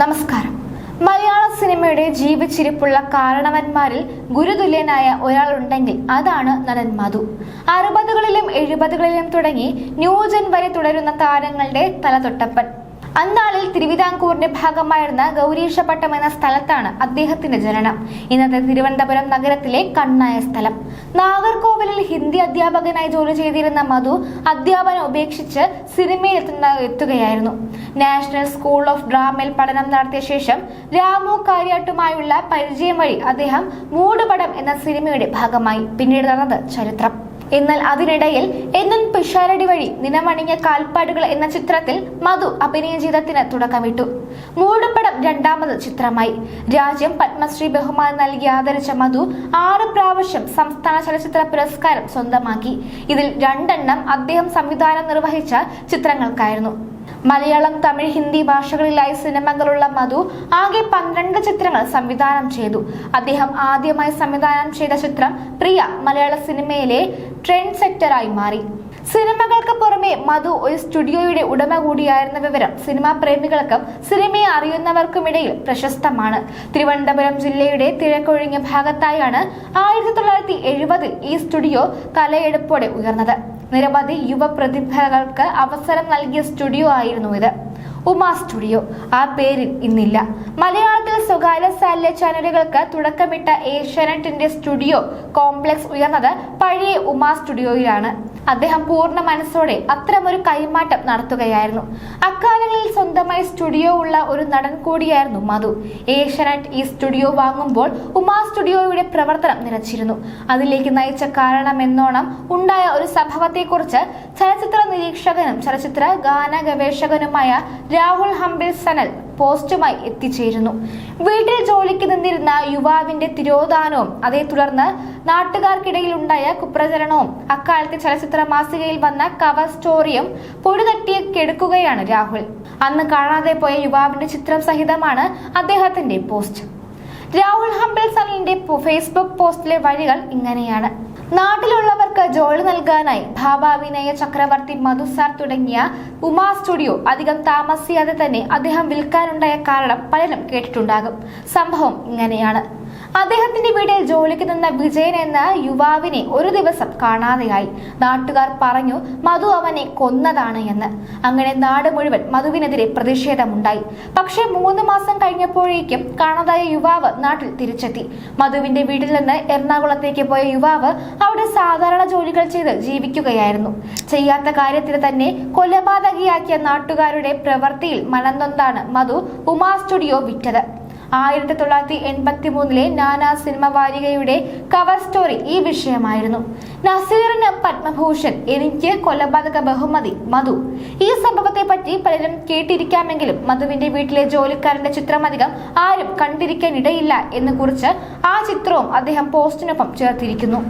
നമസ്കാരം. മലയാള സിനിമയുടെ ജീവിച്ചിരിപ്പുള്ള കാരണവന്മാരിൽ ഗുരുതുല്യനായ ഒരാളുണ്ടെങ്കിൽ അതാണ് നടൻ മധു. അറുപതുകളിലും എഴുപതുകളിലും തുടങ്ങി ന്യൂജൻ വരെ തുടരുന്ന താരങ്ങളുടെ തലതൊട്ടപ്പൻ. അന്നാളിൽ തിരുവിതാംകൂറിന്റെ ഭാഗമായിരുന്ന ഗൗരീഷപട്ടം എന്ന സ്ഥലത്താണ് അദ്ദേഹത്തിന്റെ ജനനം. ഇന്നത്തെ തിരുവനന്തപുരം നഗരത്തിലെ കണ്ണായ സ്ഥലം. നാഗർകോവിലിൽ ഹിന്ദി അധ്യാപകനായി ജോലി ചെയ്തിരുന്ന മധു അധ്യാപനം ഉപേക്ഷിച്ച് സിനിമയിൽ എത്തുന്ന എത്തുകയായിരുന്നു. നാഷണൽ സ്കൂൾ ഓഫ് ഡ്രാമയിൽ പഠനം നടത്തിയ ശേഷം രാമു കാര്യാട്ടുമായുള്ള പരിചയം വഴി അദ്ദേഹം മൂടുപടം എന്ന സിനിമയുടെ ഭാഗമായി പിന്നീട് നടന്നത് ചരിത്രം. എന്നാൽ അതിനിടയിൽ എന്നൻ പിഷാരടി വഴി നിലമണിഞ്ഞ കാൽപ്പാടുകൾ എന്ന ചിത്രത്തിൽ മധു അഭിനയ ജീവിതത്തിന് തുടക്കമിട്ടു. മൂടുപടം രണ്ടാമത് ചിത്രമായി. രാജ്യം പത്മശ്രീ ബഹുമാനം നൽകി ആദരിച്ച മധു ആറ് പ്രാവശ്യം സംസ്ഥാന ചലച്ചിത്ര പുരസ്കാരം സ്വന്തമാക്കി. ഇതിൽ രണ്ടെണ്ണം അദ്ദേഹം സംവിധാനം നിർവഹിച്ച ചിത്രങ്ങൾക്കായിരുന്നു. മലയാളം തമിഴ് ഹിന്ദി ഭാഷകളിലായി സിനിമകളുള്ള മധു ആകെ പന്ത്രണ്ട് ചിത്രങ്ങൾ സംവിധാനം ചെയ്തു. അദ്ദേഹം ആദ്യമായി സംവിധാനം ചെയ്ത ചിത്രം പ്രിയ മലയാള സിനിമയിലെ ട്രെൻഡ് സെക്ടറായി മാറി. സിനിമകൾക്ക് പുറമെ മധു ഒരു സ്റ്റുഡിയോയുടെ ഉടമ കൂടിയായിരുന്ന വിവരം സിനിമാ പ്രേമികൾക്കും സിനിമയെ അറിയുന്നവർക്കുമിടയിൽ പ്രശസ്തമാണ്. തിരുവനന്തപുരം ജില്ലയുടെ തിരക്കൊഴിഞ്ഞ ഭാഗത്തായാണ് ആയിരത്തി തൊള്ളായിരത്തി എഴുപതിൽ ഈ സ്റ്റുഡിയോ തലയെടുപ്പോടെ ഉയർന്നത്. നിരവധി യുവ പ്രതിഭകൾക്ക് അവസരം നൽകിയ സ്റ്റുഡിയോ ആയിരുന്നു ഇത്. ഉമാ സ്റ്റുഡിയോ. ആ പേരിൽ ഇന്നില്ല. മലയാളത്തിൽ സ്വകാര്യ സാറ്റലൈറ്റ് ചാനലുകൾക്ക് തുടക്കമിട്ട ഏഷ്യാനെറ്റിന്റെ സ്റ്റുഡിയോ കോംപ്ലക്സ് ഉയർന്നത് പഴയ ഉമാ സ്റ്റുഡിയോയിലാണ്. അദ്ദേഹം പൂർണ മനസ്സോടെ അത്തരമൊരു കൈമാറ്റം നടത്തുകയായിരുന്നു. അക്കാലങ്ങളിൽ സ്വന്തമായി സ്റ്റുഡിയോ ഉള്ള ഒരു നടൻ കൂടിയായിരുന്നു മധു. ഏഷ്യാനെറ്റ് ഈ സ്റ്റുഡിയോ വാങ്ങുമ്പോൾ ഉമാ സ്റ്റുഡിയോയുടെ പ്രവർത്തനം നിലച്ചിരുന്നു. അതിലേക്ക് നയിച്ച കാരണമെന്നോണം ഉണ്ടായ ഒരു സംഭവത്തെക്കുറിച്ച് ചലച്ചിത്ര നിരീക്ഷകനും ചലച്ചിത്ര ഗാന ഗവേഷകനുമായ രാഹുൽ ഹംബിൽ സനൽ പോസ്റ്റുമായി എത്തിച്ചേരുന്നു. വീട്ടിൽ ജോലിക്ക് നിന്നിരുന്ന യുവാവിന്റെ തിരോധാനവും അതേ തുടർന്ന് നാട്ടുകാർക്കിടയിൽ ഉണ്ടായ കുപ്രചരണവും അക്കാലത്തെ ചലച്ചിത്ര മാസികയിൽ വന്ന കവർ സ്റ്റോറിയും പൊടിതട്ടി കെടുക്കുകയാണ് രാഹുൽ. അന്ന് കാണാതെ പോയ യുവാവിന്റെ ചിത്രം സഹിതമാണ് അദ്ദേഹത്തിന്റെ പോസ്റ്റ്. രാഹുൽ സനലിന്റെ ഫേസ്ബുക്ക് പോസ്റ്റിലെ വഴികൾ ഇങ്ങനെയാണ്. നാട്ടിലുള്ളവർക്ക് ജോലി നൽകാനായി ഭാവാഭിനയ ചക്രവർത്തി മധുസാർ തുടങ്ങിയ ഉമാ സ്റ്റുഡിയോ അധികം താമസിയാതെ തന്നെ അദ്ദേഹം വിൽക്കാനുണ്ടായ കാരണം പലരും കേട്ടിട്ടുണ്ടാകും. സംഭവം ഇങ്ങനെയാണ്. അദ്ദേഹത്തിന്റെ വീട്ടിൽ ജോലിക്ക് നിന്ന വിജയൻ എന്ന യുവാവിനെ ഒരു ദിവസം കാണാതെയായി. നാട്ടുകാർ പറഞ്ഞു മധു അവനെ കൊന്നതാണ് എന്ന്. അങ്ങനെ നാട് മുഴുവൻ മധുവിനെതിരെ പ്രതിഷേധമുണ്ടായി. പക്ഷേ മൂന്ന് മാസം കഴിഞ്ഞപ്പോഴേക്കും കാണാതായ യുവാവ് നാട്ടിൽ തിരിച്ചെത്തി. മധുവിന്റെ വീട്ടിൽ നിന്ന് എറണാകുളത്തേക്ക് പോയ യുവാവ് അവിടെ സാധാരണ ജോലികൾ ചെയ്ത് ജീവിക്കുകയായിരുന്നു. ചെയ്യാത്ത കാര്യത്തിന് തന്നെ കൊലപാതകിയാക്കിയ നാട്ടുകാരുടെ പ്രവൃത്തിയിൽ മനംനൊന്താണ് മധു ഉമാ സ്റ്റുഡിയോ വിറ്റത്. ആയിരത്തി തൊള്ളായിരത്തി എൺപത്തി മൂന്നിലെ നാനാ സിനിമ വാരികയുടെ കവർ സ്റ്റോറി ഈ വിഷയമായിരുന്നു. നസീറിന് പത്മഭൂഷൺ എനിക്ക് കൊലപാതക ബഹുമതി മധു. ഈ സംഭവത്തെ പറ്റി പലരും കേട്ടിരിക്കാമെങ്കിലും മധുവിന്റെ വീട്ടിലെ ജോലിക്കാരന്റെ ചിത്രം അധികം ആരും കണ്ടിരിക്കാനിടയില്ല എന്ന് കുറിച്ച് ആ ചിത്രവും അദ്ദേഹം പോസ്റ്റിനൊപ്പം ചേർത്തിരിക്കുന്നു.